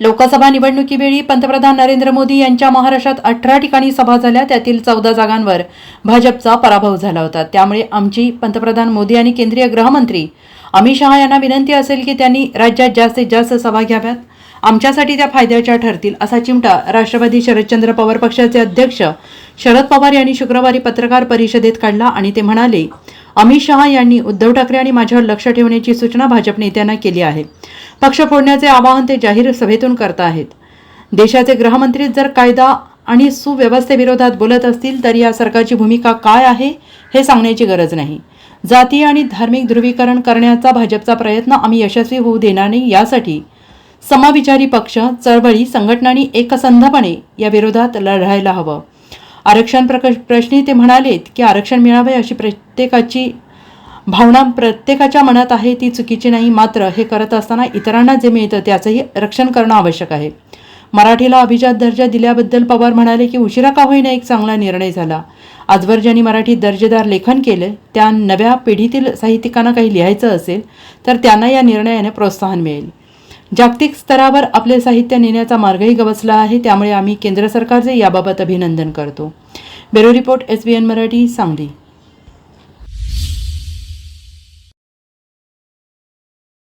लोकसभा निवडणुकीवेळी पंतप्रधान नरेंद्र मोदी यांच्या महाराष्ट्रात अठरा ठिकाणी सभा झाल्या त्यातील चौदा जागांवर भाजपचा पराभव झाला होता. त्यामुळे आमची पंतप्रधान मोदी आणि केंद्रीय गृहमंत्री अमित शहा यांना विनंती असेल की त्यांनी राज्यात जास्तीत जास्त सभा घ्याव्यात. आमच्यासाठी त्या फायद्याच्या ठरतील असा चिमटा राष्ट्रवादी शरदचंद्र पवार पक्षाचे अध्यक्ष शरद पवार यांनी शुक्रवारी पत्रकार परिषदेत काढला आणि ते म्हणाले अमित शहा यांनी उद्धव ठाकरे आणि माझ्यावर लक्ष ठेवण्याची सूचना भाजप नेत्यांना केली आहे. पक्ष फोडण्याचे आवाहन ते जाहीर सभेतून करत आहेत. देशाचे गृहमंत्री जर कायदा आणि सुव्यवस्थेविरोधात बोलत असतील तर या सरकारची भूमिका काय आहे हे सांगण्याची गरज नाही. जातीय आणि धार्मिक ध्रुवीकरण करण्याचा भाजपचा प्रयत्न आम्ही यशस्वी होऊ देणार नाही यासाठी समविचारी पक्ष चळवळी संघटनांनी एकसंधपणे या विरोधात लढायला हवं. आरक्षण प्रक प्रश्नी ते म्हणालेत की आरक्षण मिळावे अशी प्रत्येकाची भावना प्रत्येकाच्या मनात आहे ती चुकीची नाही. मात्र हे करत असताना इतरांना जे मिळतं त्याचंही रक्षण करणं आवश्यक आहे. मराठीला अभिजात दर्जा दिल्याबद्दल पवार म्हणाले की उशिरा का होईना एक चांगला निर्णय झाला. आजवर ज्यांनी मराठीत दर्जेदार लेखन केले त्या नव्या पिढीतील साहित्यिकांना काही लिहायचं असेल तर त्यांना या निर्णयाने प्रोत्साहन मिळेल. जागतिक स्तरावर आपले साहित्य नेण्याचा मार्गही गवसला आहे त्यामुळे आम्ही केंद्र सरकारचे याबाबत अभिनंदन करतो. Bureau report S B N Marathi Sangli.